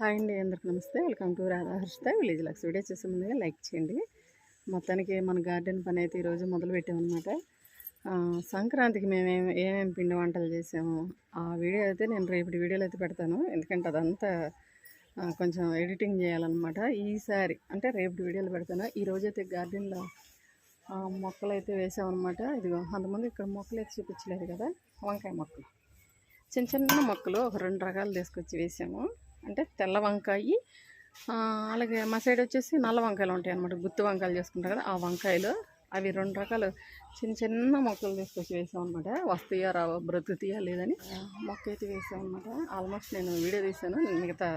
Hi అండి అందరికి నమస్తే. Welcome to Radhaharshitha village looks video చేసే ముందుగా లైక్ చేయండి. మొత్తానికి మన గార్డెన్ పని అయితే ఈరోజు మొదలు పెట్టామన్నమాట. సంక్రాంతికి మేము ఏమేమి పిండి వంటలు చేసాము ఆ వీడియో అయితే నేను రేపటి వీడియోలో అయితే పెడతాను. ఎందుకంటే అదంతా కొంచెం ఎడిటింగ్ చేయాలన్నమాట. ఈసారి అంటే రేపటి వీడియోలో పెడతాను. ఈ రోజైతే గార్డెన్లో మొక్కలు అయితే వేసామన్నమాట. ఇదిగో అంతమంది ఇక్కడ మొక్కలు అయితే చూపించలేదు కదా వంకాయ మొక్కలు. చిన్న చిన్న మొక్కలు ఒక రెండు రకాలు తీసుకొచ్చి వేసాము. అంటే తెల్ల వంకాయ అలాగే మా సైడ్ వచ్చేసి నల్ల వంకాయలు ఉంటాయి అన్నమాట. గుత్తి వంకాయలు చేసుకుంటారు కదా ఆ వంకాయలు. అవి రెండు రకాలు చిన్న చిన్న మొక్కలు తీసుకొచ్చి వేసాం అనమాట వస్తాయా రావా బ్రతుకుతాయా లేదని మొక్క అయితే వేసాం అనమాట ఆల్మోస్ట్ నేను వీడియో తీసాను మిగతా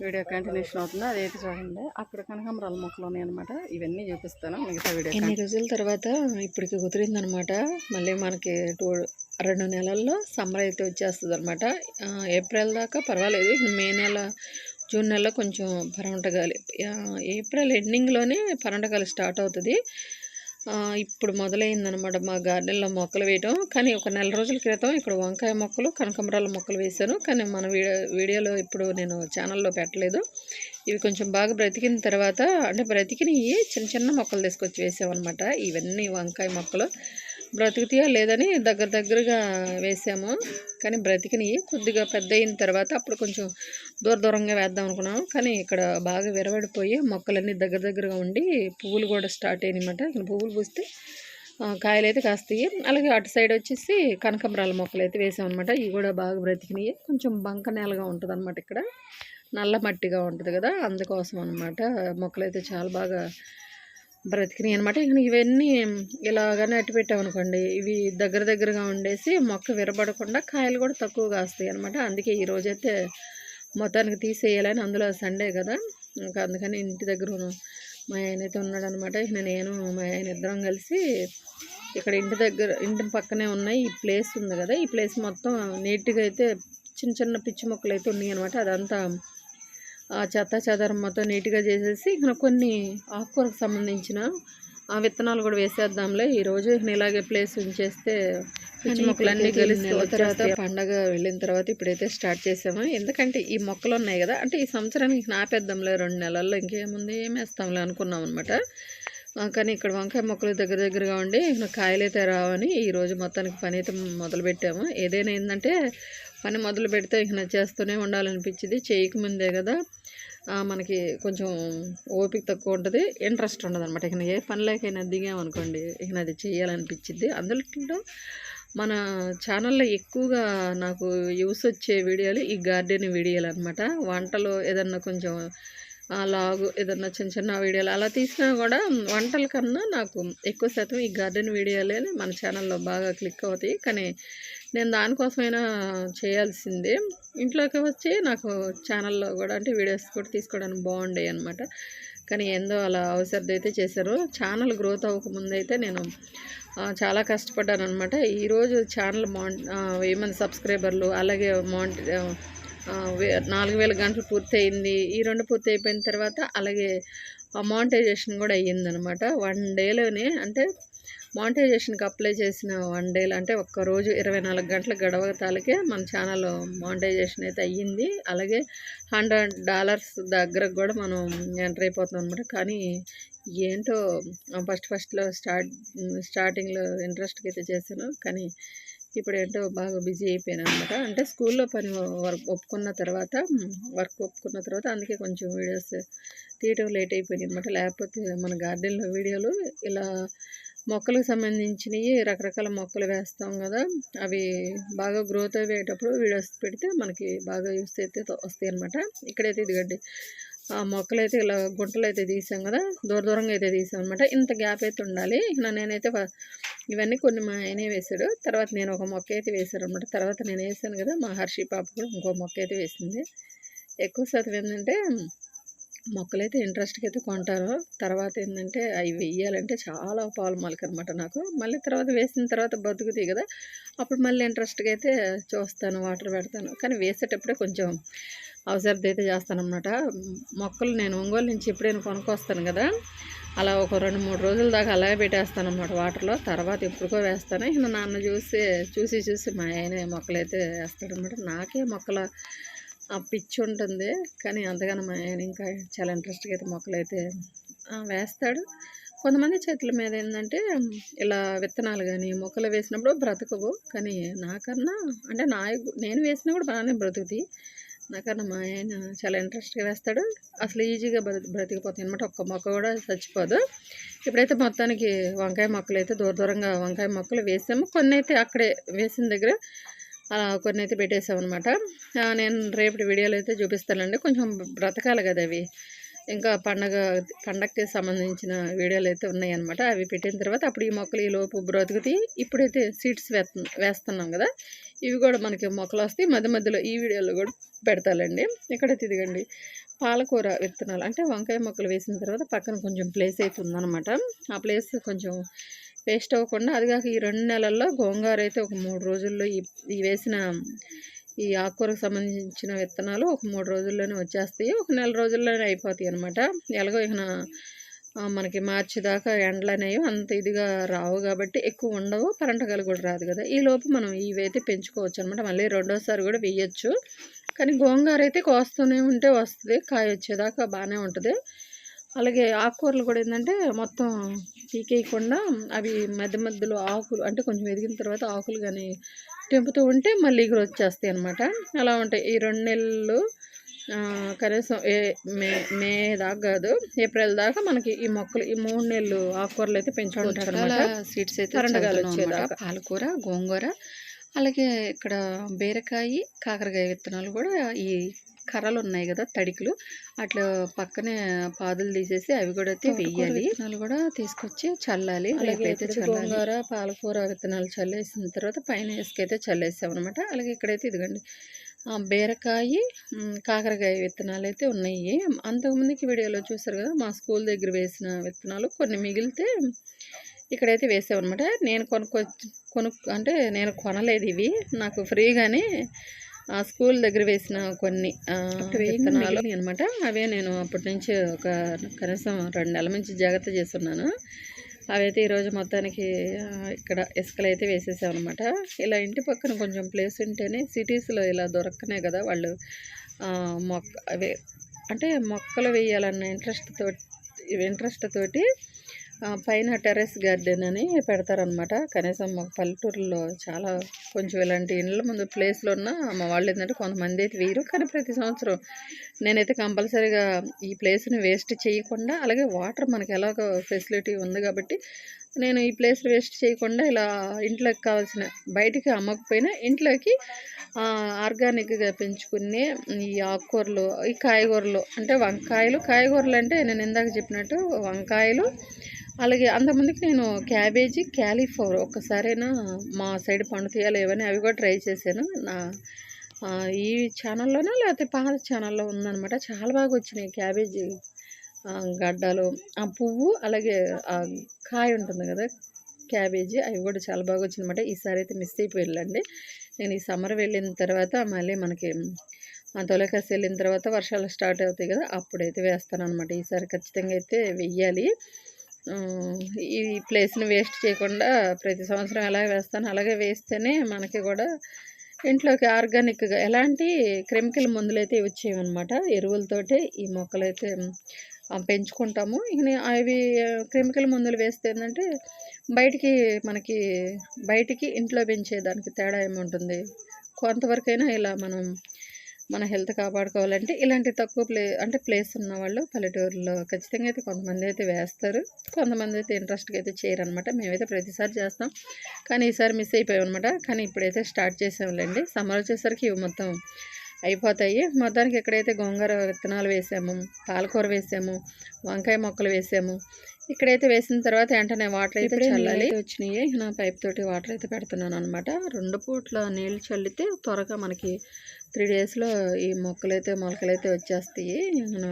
వీడియో కంటిన్యూషన్ అవుతుంది? అదైతే చూడండి. అక్కడ కనకాంబరాల మొక్కలు ఉన్నాయి అనమాట ఇవన్నీ చూపిస్తాను. మిగతా వీడియో ఎన్ని రోజుల తర్వాత ఇప్పటికి కుదిరిందనమాట మళ్ళీ మనకి టూ రెండు నెలల్లో సమ్మర్ అయితే వచ్చేస్తుంది అనమాట ఏప్రిల్ దాకా పర్వాలేదు. మే నెల జూన్ నెలలో కొంచెం పరమంటగాలి. ఆ, ఏప్రిల్ ఎండింగ్లోనే పరంటగాలి స్టార్ట్ అవుతుంది. ఇప్పుడు మొదలైందనమాట మా గార్డెన్లో మొక్కలు వేయటం. కానీ ఒక నెల రోజుల క్రితం ఇక్కడ వంకాయ మొక్కలు కనకంబరాల మొక్కలు వేశాను. కానీ మన వీడియో వీడియోలో ఇప్పుడు నేను ఛానల్లో పెట్టలేదు. ఇవి కొంచెం బాగా బ్రతికిన తర్వాత అంటే బ్రతికినవి చిన్న చిన్న మొక్కలు తీసుకొచ్చి వేసామన్నమాట. ఇవన్నీ వంకాయ మొక్కలు. బ్రతుకుతాయా లేదని దగ్గర దగ్గరగా వేసాము. కానీ బ్రతికినవి కొద్దిగా పెద్ద అయిన తర్వాత అప్పుడు కొంచెం దూర దూరంగా వేద్దాం అనుకున్నాం. కానీ ఇక్కడ బాగా విరవడిపోయి మొక్కలన్నీ దగ్గర దగ్గరగా ఉండి పువ్వులు కూడా స్టార్ట్ అయినాయన్నమాట ఇక్కడ పువ్వులు పూస్తే కాయలైతే కాయలు అయితే కాస్తాయి. అలాగే అటు సైడ్ వచ్చేసి కనకంబరాల మొక్కలు అయితే వేసామన్నమాట ఇవి కూడా బాగా బ్రతికినాయి కొంచెం బంక నేలగా ఉంటుంది అనమాట ఇక్కడ. నల్ల మట్టిగా ఉంటుంది కదా అందుకోసం అనమాట మొక్కలు అయితే చాలా బాగా బ్రతికినాయి అనమాట ఇక ఇవన్నీ ఇలాగానే అట్టి పెట్టామనుకోండి ఇవి దగ్గర దగ్గరగా ఉండేసి మొక్క విరబడకుండా కాయలు కూడా తక్కువ కాస్తాయి అనమాట అందుకే ఈ రోజైతే మొత్తానికి తీసేయాలని అందులో సండే కదా. ఇంకా అందుకని ఇంటి దగ్గర మా ఆయన అయితే ఉన్నాడనమాట ఇక నేను మా ఆయన ఇద్దరం కలిసి ఇక్కడ ఇంటి దగ్గర ఇంటి పక్కనే ఉన్నాయి. ఈ ప్లేస్ ఉంది కదా ఈ ప్లేస్ మొత్తం నీట్గా అయితే చిన్న చిన్న పిచ్చి మొక్కలు అయితే ఉన్నాయి అనమాట అదంతా చెత్త చెదారం మొత్తం నీట్గా చేసేసి ఇక్కడ కొన్ని ఆకుకూరకు సంబంధించిన ఆ విత్తనాలు కూడా వేసేద్దాంలే. ఈరోజు ఇలాగే ప్లేస్ ఉంచేస్తే పిచ్చి మొక్కలన్నీ కలిసి తర్వాత పండగ వెళ్ళిన తర్వాత ఇప్పుడైతే స్టార్ట్ చేసాము. ఎందుకంటే ఈ మొక్కలు ఉన్నాయి కదా అంటే ఈ సంవత్సరానికి నాపేద్దాంలే రెండు నెలల్లో ఇంకేముంది ఏం వేస్తాంలే అనుకున్నాం అనమాట కానీ ఇక్కడ వంకాయ మొక్కలు దగ్గర దగ్గరగా ఉండి ఇక్కడ కాయలు అయితే రావని ఈరోజు మొత్తానికి పని అయితే మొదలు పెట్టాము ఏదైనా ఏంటంటే పని మొదలు పెడితే ఇక చేస్తూనే ఉండాలనిపించింది. చేయకముందే కదా మనకి కొంచెం ఓపిక తక్కువ ఉంటుంది ఇంట్రెస్ట్ ఉండదు అనమాట ఇక ఏ పనిలోకైనా దిగామనుకోండి ఇక అది చేయాలనిపించింది. అందులో మన ఛానల్లో ఎక్కువగా నాకు యూస్ వచ్చే వీడియోలు ఈ గార్డెన్ వీడియోలు అనమాట వంటలు ఏదన్నా కొంచెం లాగు ఏదన్నా చిన్న చిన్న వీడియోలు అలా తీసినా కూడా వంటల కన్నా నాకు ఎక్కువ శాతం ఈ గార్డెన్ వీడియోలే మన ఛానల్లో బాగా క్లిక్ అవుతాయి. కానీ నేను దానికోసమైనా చేయాల్సిందే. ఇంట్లోకి వచ్చి నాకు ఛానల్లో కూడా అంటే వీడియోస్ కూడా తీసుకోవడానికి బాగుండే అనమాట కానీ ఏందో అలా అవసరది అయితే చేశారు. ఛానల్ గ్రోత్ అవ్వకముందు అయితే నేను చాలా కష్టపడ్డాను అనమాట ఈరోజు ఛానల్ మా ఏమైనా సబ్స్క్రైబర్లు అలాగే మాంట్ నాలుగు వేల గంటలు పూర్తయింది. ఈ రెండు పూర్తి అయిపోయిన తర్వాత అలాగే మానిటైజేషన్ కూడా అయ్యిందనమాట. వన్ డేలోనే అంటే మానిటైజేషన్కి అప్లై చేసిన వన్ డేలో అంటే ఒక్క రోజు ఇరవై నాలుగు గంటల గడవ తాలకే మన ఛానల్ మానిటైజేషన్ అయితే అయ్యింది. అలాగే హండ్రెడ్ డాలర్స్ దగ్గర కూడా మనం ఎంటర్ అయిపోతున్నాం అనమాట కానీ ఏంటో ఫస్ట్ ఫస్ట్లో స్టార్ట్ స్టార్టింగ్లో ఇంట్రెస్ట్కి అయితే చేశాను. కానీ ఇప్పుడు ఏంటో బాగా బిజీ అయిపోయాను అనమాట అంటే స్కూల్లో పని వర్క్ ఒప్పుకున్న తర్వాత వర్క్ ఒప్పుకున్న తర్వాత అందుకే కొంచెం వీడియోస్ తీయటం లేట్ అయిపోయింది అనమాట లేకపోతే మన గార్డెన్లో వీడియోలు ఇలా మొక్కలకు సంబంధించినవి రకరకాల మొక్కలు వేస్తాం కదా అవి బాగా గ్రోత్ అయ్యేటప్పుడు వీడియోస్ పెడితే మనకి బాగా యూస్ అయితే వస్తాయి అనమాట ఇక్కడైతే ఇదిగండి ఆ మొక్కలు అయితే ఇలా గుంటలు అయితే తీసాం కదా దూర దూరంగా అయితే తీసాం అనమాట ఇంత గ్యాప్ అయితే ఉండాలి. ఇక నేనైతే ఇవన్నీ కొన్ని మా ఆయనే వేశాడు. తర్వాత నేను ఒక మొక్క అయితే వేశాను అనమాట తర్వాత నేను వేసాను కదా మా హర్షి పాప కూడా ఇంకో మొక్క అయితే వేసింది. ఎక్కువ శాతం ఏంటంటే మొక్కలు అయితే ఇంట్రెస్ట్కి అయితే కొంటారు. తర్వాత ఏంటంటే అవి వేయాలంటే చాలా పాలు మొలక అనమాట నాకు. మళ్ళీ తర్వాత వేసిన తర్వాత బతుకుతాయి కదా అప్పుడు మళ్ళీ ఇంట్రెస్ట్గా అయితే చూస్తాను వాటర్ పెడతాను. కానీ వేసేటప్పుడే కొంచెం అవసరం అయితే చేస్తానన్నమాట. మొక్కలు నేను ఒంగోలు నుంచి ఎప్పుడైనా కొనుక్కొస్తాను కదా అలా ఒక రెండు మూడు రోజుల దాకా అలాగే పెట్టేస్తాను అనమాట వాటర్లో. తర్వాత ఎప్పుడుకో వేస్తాను. ఇంకా నాన్న చూసి చూసి చూసి మా ఆయన మొక్కలు అయితే వేస్తాడనమాట నాకే మొక్కల పిచ్చి ఉంటుంది. కానీ అంతగానో మా ఆయన ఇంకా చాలా ఇంట్రెస్ట్గా అయితే మొక్కలు అయితే వేస్తాడు. కొంతమంది చేతుల మీద ఏంటంటే ఇలా విత్తనాలు కానీ మొక్కలు వేసినప్పుడు బ్రతకవు. కానీ నాకన్నా అంటే నా నేను వేసినా కూడా బాగానే బ్రతుకుతాయి. నాకన్నా మా ఆయన చాలా ఇంట్రెస్ట్గా వేస్తాడు. అసలు ఈజీగా బ్రతి బ్రతికిపోతాయి అనమాట ఒక్క మొక్క కూడా చచ్చిపోదు. ఇప్పుడైతే మొత్తానికి వంకాయ మొక్కలు అయితే దూర దూరంగా వంకాయ మొక్కలు వేసాము. కొన్ని అయితే అక్కడే వేసిన దగ్గర అలా కొన్ని అయితే పెట్టేసామన్నమాట నేను రేపటి వీడియోలో అయితే చూపిస్తానండి. కొంచెం బ్రతకాలి కదా అవి. ఇంకా పండగ పండగకి సంబంధించిన వీడియోలు అయితే ఉన్నాయన్నమాట. అవి పెట్టిన తర్వాత అప్పుడు ఈ మొక్కలు ఈ లోపు బ్రతుకుతాయి. ఇప్పుడైతే సీడ్స్ వేస్తున్నాం కదా ఇవి కూడా మనకి మొక్కలు వస్తాయి. మధ్య మధ్యలో ఈ వీడియోలో కూడా పెడతాలండి. ఇక్కడైతే ఇదిగండి పాలకూర విత్తనాలు. అంటే వంకాయ మొక్కలు వేసిన తర్వాత పక్కన కొంచెం ప్లేస్ అయితే ఉందన్నమాట. ఆ ప్లేస్ కొంచెం వేస్ట్ అవ్వకుండా అది కాక ఈ రెండు నెలల్లో గోంగూర అయితే ఒక మూడు రోజుల్లో ఈ ఈ వేసిన ఈ ఆకుకూరకు సంబంధించిన విత్తనాలు ఒక మూడు రోజుల్లోనే వచ్చేస్తాయి. ఒక నెల రోజుల్లోనే అయిపోతాయి అనమాట ఎలాగో ఇక మనకి మార్చి దాకా ఎండలు అనేవి అంత ఇదిగా రావు కాబట్టి ఎక్కువ ఉండవు. పరంటకాలు కూడా రాదు కదా. ఈ లోపు మనం ఇవైతే పెంచుకోవచ్చు అనమాట మళ్ళీ రెండోసారి కూడా వేయచ్చు. కానీ గోంగూర అయితే కోస్తూనే ఉంటే వస్తుంది. కాయ వచ్చేదాకా బాగానే ఉంటుంది. అలాగే ఆకుకూరలు కూడా ఏంటంటే మొత్తం పీకేయకుండా అవి మధ్య మధ్యలో ఆకులు అంటే కొంచెం ఎదిగిన తర్వాత ఆకులు కానీ తెంపుతూ ఉంటే మళ్ళీ గ్రోత్ చేస్తాయి అనమాట అలా ఉంటాయి. ఈ రెండు నెలలు కనీసం ఏ మే మే దాకా కాదు ఏప్రిల్ దాకా మనకి ఈ మొక్కలు ఈ మూడు నెలలు ఆకుకూరలు అయితే పెంచుకుంటారు సీడ్స్ అయితే కరెంటుగాలి వచ్చేదాకా. పాలకూర గోంగూర అలాగే ఇక్కడ బీరకాయ కాకరకాయ విత్తనాలు కూడా ఈ కర్రలు ఉన్నాయి కదా తడికులు అట్లా పక్కనే పాదులు తీసేసి అవి కూడా అయితే వెయ్యాలి విత్తనాలు కూడా తీసుకొచ్చి చల్లాలి. అలాగే చల్లాలి గోంగూర పాలకూర విత్తనాలు చల్లేసిన తర్వాత పైన ఇసుకైతే చల్లేసాం అనమాట అలాగే ఇక్కడైతే ఇదిగోండి. బీరకాయ కాకరకాయ విత్తనాలు అయితే ఉన్నాయి. అంతకుముందుకి వీడియోలో చూసారు కదా మా స్కూల్ దగ్గర వేసిన విత్తనాలు కొన్ని మిగిలితే ఇక్కడైతే వేసామన్నమాట. నేను కొనుక్కో కొను అంటే నేను కొనలేదు ఇవి. నాకు ఫ్రీగానే స్కూల్ దగ్గర వేసిన కొన్ని విత్తనాలు అనమాట. అవే నేను అప్పటి నుంచి ఒక కనీసం రెండు నెలల నుంచి జాగ్రత్త చేస్తున్నాను. అవైతే ఈరోజు మొత్తానికి ఇక్కడ ఇసుకలు అయితే వేసేసాం అనమాట. ఇలా ఇంటి పక్కన కొంచెం ప్లేస్ ఉంటేనే సిటీస్లో ఇలా దొరకనే కదా వాళ్ళు. మొక్క అవే అంటే మొక్కలు వేయాలన్న ఇంట్రెస్ట్ తోటి ఇంట్రెస్ట్ తోటి పైన టెర్రస్ గార్డెన్ అని పెడతారనమాట కనీసం మా పల్లెటూరులో చాలా కొంచెం ఇలాంటి ఇండ్ల ముందు ప్లేస్లో ఉన్న మా వాళ్ళు ఏంటంటే కొంతమంది అయితే వేయరు. కానీ ప్రతి సంవత్సరం నేనైతే కంపల్సరీగా ఈ ప్లేస్ని వేస్ట్ చేయకుండా అలాగే వాటర్ మనకి ఎలాగో ఫెసిలిటీ ఉంది కాబట్టి నేను ఈ ప్లేస్ వేస్ట్ చేయకుండా ఇలా ఇంట్లోకి కావాల్సిన బయటికి అమ్మకపోయినా ఇంట్లోకి ఆర్గానిక్గా పెంచుకునే ఈ ఆకుకూరలు ఈ కాయగూరలు అంటే వంకాయలు. కాయగూరలు అంటే నేను ఇందాక చెప్పినట్టు వంకాయలు అలాగే అంతమందికి నేను క్యాబేజీ క్యాలీఫ్లవర్ ఒక్కసారైనా మా సైడ్ పండుతాయా ఇవన్నీ అవి కూడా ట్రై చేశాను. నా ఈ ఛానల్లోనే లేకపోతే పాత ఛానల్లో ఉందన్నమాట. చాలా బాగా వచ్చినాయి క్యాబేజీ గడ్డలు ఆ పువ్వు అలాగే ఆ కాయ ఉంటుంది కదా క్యాబేజీ అవి కూడా చాలా బాగా వచ్చినమాట ఈసారి అయితే మిస్ అయిపోయిందండి నేను ఈ సమ్మర్ వెళ్ళిన తర్వాత మళ్ళీ మనకి ఆ తొలకాసి వెళ్ళిన తర్వాత వర్షాలు స్టార్ట్ అవుతాయి కదా అప్పుడైతే వేస్తాను అనమాట ఈసారి ఖచ్చితంగా అయితే వెయ్యాలి. ఈ ప్లేస్ని వేస్ట్ చేయకుండా ప్రతి సంవత్సరం ఎలా వేస్తాను అలాగే వేస్తేనే మనకి కూడా ఇంట్లోకి ఆర్గానిక్గా ఎలాంటి కెమికల్ మందులు అయితే వచ్చేవన్నమాట ఎరువులతోటే ఈ మొక్కలైతే పెంచుకుంటాము. ఇక అవి కెమికల్ మందులు వేస్తే ఏంటంటే బయటికి మనకి బయటికి ఇంట్లో పెంచేదానికి తేడా ఏముంటుంది? కొంతవరకైనా ఇలా మనం మన హెల్త్ కాపాడుకోవాలంటే ఇలాంటి తక్కువ ప్లే అంటే ప్లేస్ ఉన్న వాళ్ళు పల్లెటూరులో ఖచ్చితంగా అయితే కొంతమంది అయితే వేస్తారు. కొంతమంది అయితే ఇంట్రెస్ట్గా అయితే చేయరు అనమాట మేమైతే ప్రతిసారి చేస్తాం. కానీ ఈసారి మిస్ అయిపోయాం అనమాట కానీ ఇప్పుడైతే స్టార్ట్ చేసాంలేండి. సమ్మర్ వచ్చేసరికి ఇవి మొత్తం అయిపోతాయి. మొత్తానికి ఎక్కడైతే గోంగూర విత్తనాలు వేసాము పాలకూర వేసాము వంకాయ మొక్కలు వేసాము ఇక్కడైతే వేసిన తర్వాత వెంటనే వాటర్ అయితే చల్లాలి. వచ్చినాయి. నా పైప్ తోటి వాటర్ అయితే పెడుతున్నాను అనమాట రెండు పూట్ల నీళ్ళు చల్లితే త్వరగా మనకి త్రీ డేస్లో ఈ మొక్కలు అయితే మొలకలు అయితే వచ్చేస్తాయి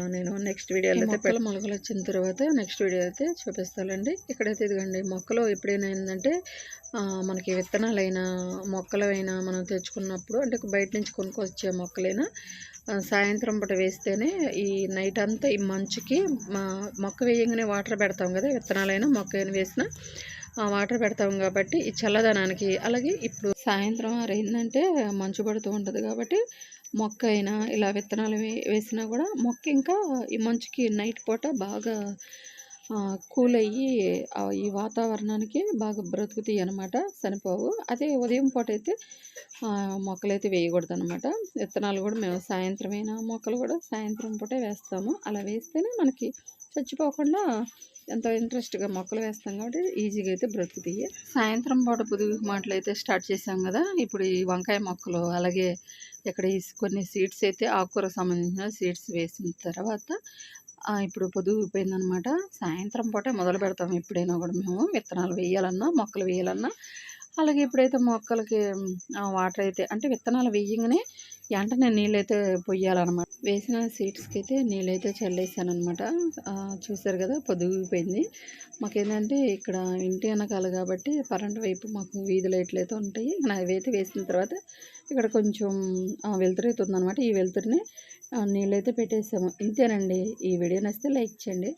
నేను- నెక్స్ట్ వీడియోలో అయితే మొక్కలు మొలకలు వచ్చిన తర్వాత నెక్స్ట్ వీడియో అయితే చూపిస్తానండి. ఇక్కడైతే ఇదిగోండి మొక్కలు ఎప్పుడైనా ఏంటంటే మనకి విత్తనాలైనా మొక్కలైనా మనం తెచ్చుకున్నప్పుడు అంటే బయట నుంచి కొనుక్కొచ్చే మొక్కలైనా సాయంత్రం పూట వేస్తేనే ఈ నైట్ అంతా ఈ మంచుకి మా మొక్క వేయంగానే వాటర్ పెడతాం కదా విత్తనాలైనా మొక్క అయినా వేసినా ఆ వాటర్ పెడతాం కాబట్టి ఈ చల్లదనానికి. అలాగే ఇప్పుడు సాయంత్రం ఆరైందంటే మంచు పడుతూ ఉంటుంది కాబట్టి మొక్క అయినా ఇలా విత్తనాలు వేసినా కూడా మొక్క ఇంకా ఈ మంచుకి నైట్ పూట బాగా కూల్ అయ్యి ఈ వాతావరణానికి బాగా బ్రతుకుతాయి అనమాట చనిపోవు అదే ఉదయం పూట అయితే మొక్కలైతే వేయకూడదు అనమాట విత్తనాలు కూడా మేము సాయంత్రమైన మొక్కలు కూడా సాయంత్రం పూటే వేస్తాము. అలా వేస్తేనే మనకి చచ్చిపోకుండా ఎంతో ఇంట్రెస్ట్గా మొక్కలు వేస్తాం కాబట్టి ఈజీగా అయితే బ్రతుకుతాయి. సాయంత్రం పూట పొదుగు మాటలు అయితే స్టార్ట్ చేసాం కదా. ఇప్పుడు ఈ వంకాయ మొక్కలు అలాగే ఇక్కడ ఈ కొన్ని సీడ్స్ అయితే ఆకుకూరకు సంబంధించిన సీడ్స్ వేసిన తర్వాత ఇప్పుడు పొదుగుపోయిందనమాట సాయంత్రం పూటే మొదలు పెడతాం ఎప్పుడైనా కూడా మేము. విత్తనాలు వేయాలన్నా మొక్కలు వేయాలన్నా. అలాగే ఇప్పుడైతే మొక్కలకి వాటర్ అయితే అంటే విత్తనాలు వేయగానే వెంటనే నీళ్ళైతే పొయ్యాలన్నమాట వేసిన సీడ్స్కి అయితే నీళ్ళైతే చల్లేసాను అనమాట చూసారు కదా పొదుగుపోయింది. మాకేంటంటే ఇక్కడ ఇంటి వెనకాల కాబట్టి కరెంట్ వైపు మాకు వీధి లైట్లు అయితే ఉంటాయి. అవి అయితే వేసిన తర్వాత ఇక్కడ కొంచెం వెలుతురు అయితే ఉందన్నమాట ఈ వెలుతురుని నీళ్ళైతే పెట్టేసాము. ఇంతేనండి. ఈ వీడియో నచ్చితే లైక్ చేయండి.